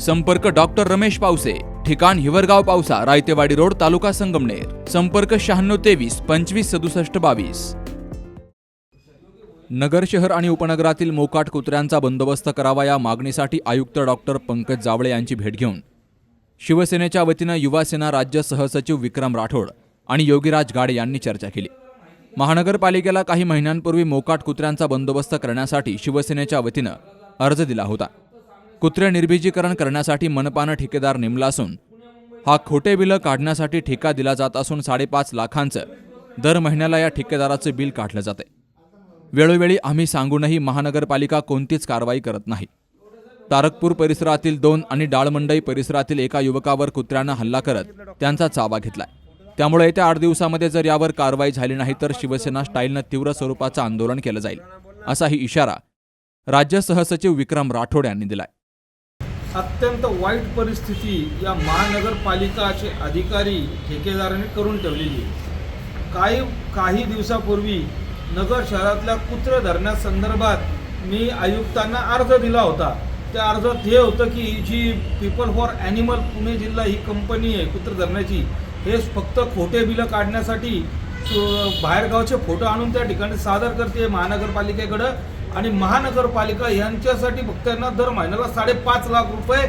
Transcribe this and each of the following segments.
संपर्क डॉक्टर रमेश पावसे ठिकाण हिवरगाव पावसा रायतेवाडी रोड तालुका संगमनेर. संपर्क शहाण्णव तेवीस पंचवीस सदुसष्ट बावीस. नगर शहर आणि उपनगरातील मोकाट कुत्र्यांचा बंदोबस्त करावा या मागणीसाठी आयुक्त डॉक्टर पंकज जावळे यांची भेट घेऊन शिवसेनेच्या वतीनं युवासेना राज्य सहसचिव विक्रम राठोड आणि योगीराज गाडे यांनी चर्चा केली. महानगरपालिकेला काही महिन्यांपूर्वी मोकाट कुत्र्यांचा बंदोबस्त करण्यासाठी शिवसेनेच्या वतीनं अर्ज दिला होता. कुत्रे निर्बीजीकरण करण्यासाठी मनपानं ठेकेदार नेमला असून हा खोटे बिलं काढण्यासाठी ठेका दिला जात असून साडेपाच लाखांचं दर महिन्याला या ठेकेदाराचं बिल काढलं जाते. वेळोवेळी आम्ही सांगूनही महानगरपालिका कोणतीच कारवाई करत नाही. तारकपूर परिसरातील दोन आणि डाळमंडई परिसरातील एका युवकावर कुत्र्यानं हल्ला करत त्यांचा चावा घेतलाय. त्यामुळे येत्या आठ दिवसामध्ये जर यावर कारवाई झाली नाही तर शिवसेना स्टाईलनं तीव्र स्वरूपाचं आंदोलन केलं जाईल असाही इशारा राज्य सहसचिव विक्रम राठोड यांनी दिलाय. अत्यंत वाईट परिस्थिती या महानगरपालिकाचे अधिकारी ठेकेदाराने करून ठेवलेली आहे. काही काही दिवसापूर्वी नगर शहरातल्या कुत्रे धरण्यासंदर्भात मी आयुक्तांना अर्ज दिला होता. त्या अर्जात हे होतं की जी पीपल फॉर ॲनिमल पुणे जिल्हा ही कंपनी आहे कुत्र धरण्याची हे फक्त खोटे बिलं काढण्यासाठी बाहेरगावचे फोटो आणून त्या ठिकाणी सादर करते महानगरपालिकेकडं. आणि महानगरपालिका यांच्यासाठी फक्त दर महिन्याला साडेपाच लाख रुपये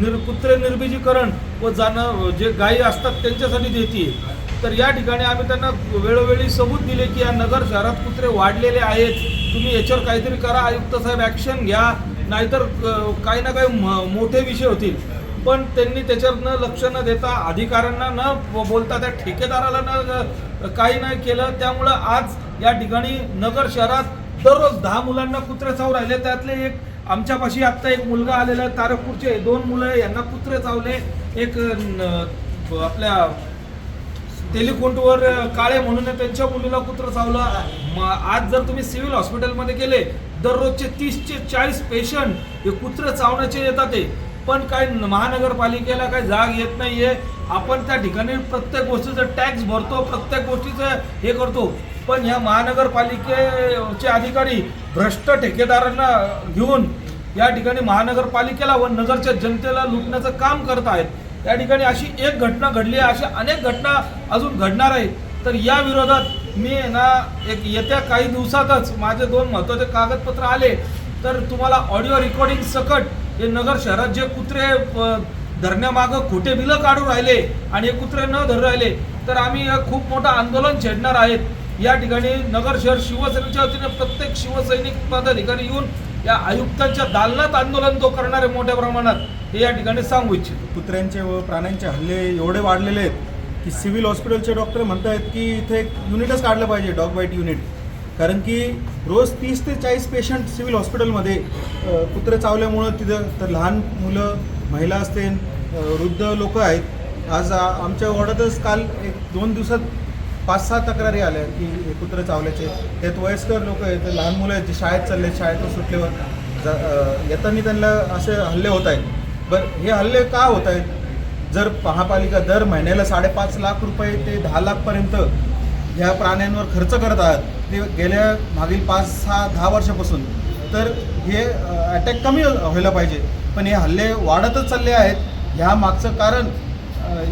निर कुत्रे निर्बिजीकरण व जाणं जे गायी असतात त्यांच्यासाठी देते तर या ठिकाणी आम्ही त्यांना वेळोवेळी सबूत दिले की या नगर शहरात कुत्रे वाढलेले आहेत. तुम्ही याच्यावर काहीतरी करा आयुक्त साहेब ॲक्शन घ्या. नाहीतर काही ना काही म- मोठे विषय होतील. पण त्यांनी त्याच्यावर न लक्ष न देता अधिकाऱ्यांना न बोलता त्या ठेकेदाराला न काही नाही केलं. त्यामुळं आज या ठिकाणी नगर शहरात दररोज दहा मुलांना कुत्रे चावू राहिले. त्यातले एक आमच्यापाशी आत्ता एक मुलगा आलेला आहे तारकपूरचे. दोन मुलं यांना कुत्रे चावले. एक आपल्या टेलिकोंटवर काळे म्हणून त्यांच्या मुलीला कुत्र चावलं. आज जर तुम्ही सिव्हिल हॉस्पिटलमध्ये गेले दररोजचे तीसचे चाळीस पेशंट हे कुत्र चावण्याचे येतात ते पण काय महानगरपालिकेला काही जाग येत नाहीये. आपण त्या ठिकाणी प्रत्येक गोष्टीचं टॅक्स भरतो प्रत्येक गोष्टीचं हे करतो. पण ह्या महानगरपालिकेचे अधिकारी भ्रष्ट ठेकेदारांना घेऊन या ठिकाणी महानगरपालिकेला व नगरच्या जनतेला लुटण्याचं काम करत आहेत. या ठिकाणी अशी एक घटना घडली आहे अशा अनेक घटना अजून घडणार आहेत. तर या विरोधात मी ना एक येत्या काही दिवसातच माझे दोन महत्त्वाचे कागदपत्र आले. तर तुम्हाला ऑडिओ रेकॉर्डिंग सकट हे नगर शहरात जे कुत्रे प- धरण्यामागं खोटे बिलं काढून राहिले आणि हे कुत्रे न धरू राहिले तर आम्ही खूप मोठं आंदोलन छेडणार आहेत. या ठिकाणी नगर शहर शिवसेनेच्या वतीने प्रत्येक शिवसैनिक पदाधिकारी येऊन या आयुक्तांच्या दालनात आंदोलन तो करणारे मोठ्या प्रमाणात. हे या ठिकाणी सांगू इच्छितो. कुत्र्यांचे व प्राण्यांचे हल्ले एवढे वाढलेले आहेत की सिव्हिल हॉस्पिटलचे डॉक्टर म्हणत आहेत की इथे एक युनिटच काढलं पाहिजे डॉग बाईट युनिट. कारण की रोज तीस ते चाळीस पेशंट सिव्हिल हॉस्पिटलमध्ये कुत्रे चावल्यामुळं तिथं तर लहान मुलं महिला असतील वृद्ध लोक आहेत. आज आमच्या वॉर्डातच काल एक दोन दिवसात पाच सहा तक्रारी आल्या की हे कुत्रं चावल्याचे त्यात वयस्कर लोक आहेत लहान मुलं आहेत जे शाळेत चालले शाळेतून सुटल्यावर येताना त्यांना असे हल्ले होत आहेत. बरं हे हल्ले का होत आहेत? जर महापालिका दर महिन्याला साडेपाच लाख रुपये ते दहा लाखपर्यंत ह्या प्राण्यांवर खर्च करत आहात ते गेल्या मागील पाच सहा दहा वर्षापासून तर हे अटॅक कमी व्हायला पाहिजे. पण हे हल्ले वाढतच चालले आहेत. ह्या मागचं कारण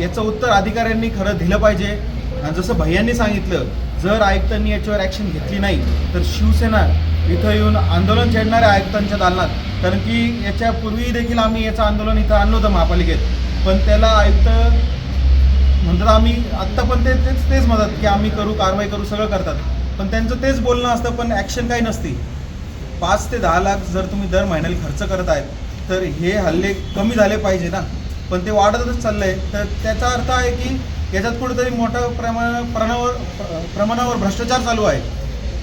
याचं उत्तर अधिकाऱ्यांनी खरं दिलं पाहिजे. जसं भैयांनी सांगितलं जर आयुक्तांनी याच्यावर ॲक्शन घेतली नाही तर शिवसेना इथं येऊन आंदोलन छेडणाऱ्या आयुक्तांच्या दालनात. कारण की याच्यापूर्वी देखील आम्ही याचं आंदोलन इथं आणलं होतं महापालिकेत. पण त्याला आयुक्त म्हणतात आम्ही आत्ता पण ते तेच तेच म्हणतात की आम्ही करू कारवाई करू सगळं करतात. पण त्यांचं तेच बोलणं असतं पण ॲक्शन काही नसती. पाच ते दहा लाख जर तुम्ही दर महिन्याला खर्च करत आहेत तर हे हल्ले कमी झाले पाहिजे ना. पण ते वाढतच चाललं आहे तर त्याचा अर्थ आहे की याच्यात कुठेतरी मोठ्या प्रमाणा प्रमाणावर प्रमाणावर भ्रष्टाचार चालू आहे.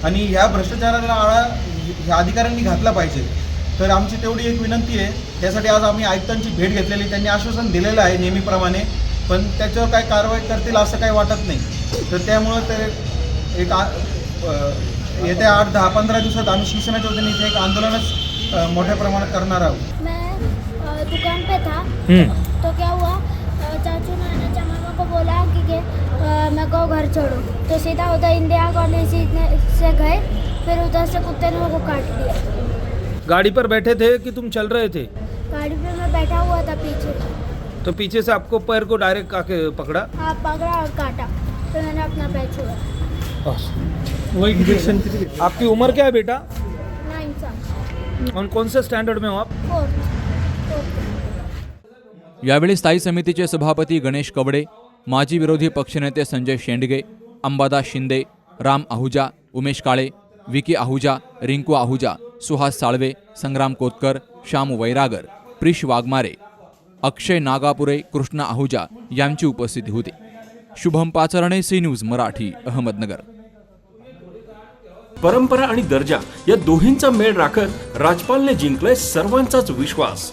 आणि ह्या भ्रष्टाचाराला आळा ह्या अधिकाऱ्यांनी घातला पाहिजे. तर आमची तेवढी एक विनंती आहे. त्यासाठी आज आम्ही आयुक्तांची भेट घेतलेली त्यांनी आश्वासन दिलेलं आहे नेहमीप्रमाणे. पण त्याच्यावर काय कारवाई करतील असं काही वाटत नाही. तर त्यामुळं ते एक येत्या आठ दहा पंधरा दिवसात आम्ही शिवसेनेच्या वतीने इथे एक आंदोलनच मोठ्या प्रमाणात करणार आहोत. दुकान पे था? तो क्या हुआ? चाचू ने ने मामा को बोला कि के मेरे को घर छोड़ो। तो सीधा उधर इंडिया कॉलेज से गए फिर उधर से कुत्ते ने मेरे को काट लिया। गाड़ी पर बैठे थे कि तुम चल रहे थे? गाड़ी पे मैं बैठा हुआ था पीछे। तो पीछे से आपको पैर को डायरेक्ट आके पकड़ा? हाँ पकड़ा और काटा। फिर मैंने अपना पैर छोड़ा इंजेक्शन आपकी उम्र क्या है बेटा? नाइन साल। और कौन से स्टैंडर्ड में हो आप? फोर्थ फोर्थ यावेळी स्थायी समितीचे सभापती गणेश कवडे माजी विरोधी पक्षनेते संजय शेंडगे अंबादास शिंदे राम आहुजा उमेश काळे विकी आहुजा रिंकू आहुजा सुहास साळवे संग्राम कोतकर श्याम वैरागर प्रिश वाघमारे अक्षय नागापुरे कृष्णा आहुजा यांची उपस्थिती होती. Shubham Pacharne C news Marathi Ahmednagar. परंपरा आणि दर्जा या दोन्हींचा मेळ राखत राजपालने जिंकलाय सर्वांचाच विश्वास.